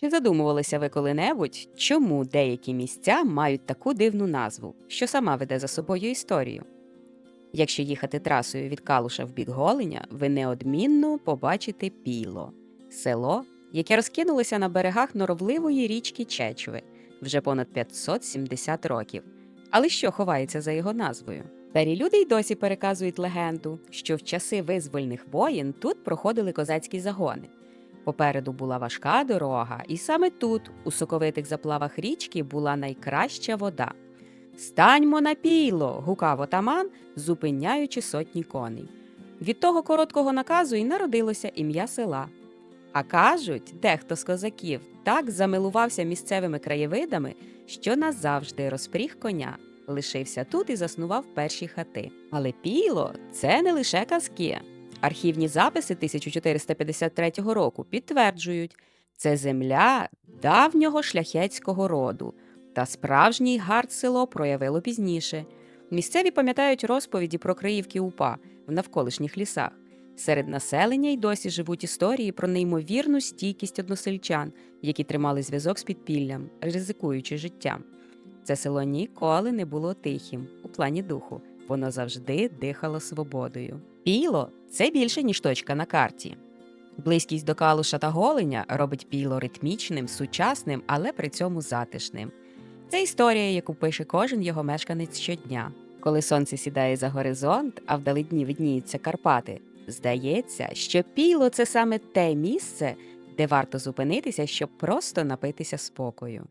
Чи задумувалися ви коли-небудь, чому деякі місця мають таку дивну назву, що сама веде за собою історію? Якщо їхати трасою від Калуша в бік Голеня, ви неодмінно побачите Піло село, яке розкинулося на берегах норовливої річки Чечви вже понад 570 років. Але що ховається за його назвою? Старі люди й досі переказують легенду, що в часи визвольних воєн тут проходили козацькі загони. Попереду була важка дорога, і саме тут, у соковитих заплавах річки, була найкраща вода. Станьмо на піло. гукав отаман, зупиняючи сотні коней. Від того короткого наказу і народилося ім'я села. А кажуть, дехто з козаків так замилувався місцевими краєвидами, що назавжди розпріг коня, лишився тут і заснував перші хати. Але піло це не лише казки. Архівні записи 1453 року підтверджують, це земля давнього шляхетського роду, та справжній гард село проявило пізніше. Місцеві пам'ятають розповіді про Криївки УПА в навколишніх лісах. Серед населення й досі живуть історії про неймовірну стійкість односельчан, які тримали зв'язок з підпіллям, ризикуючи життям. Це село ніколи не було тихим у плані духу, воно завжди дихало свободою. Піло це більше, ніж точка на карті. Близькість до калуша та голеня робить піло ритмічним, сучасним, але при цьому затишним. Це історія, яку пише кожен його мешканець щодня. Коли сонце сідає за горизонт, а вдалині видніються Карпати, здається, що піло це саме те місце, де варто зупинитися, щоб просто напитися спокою.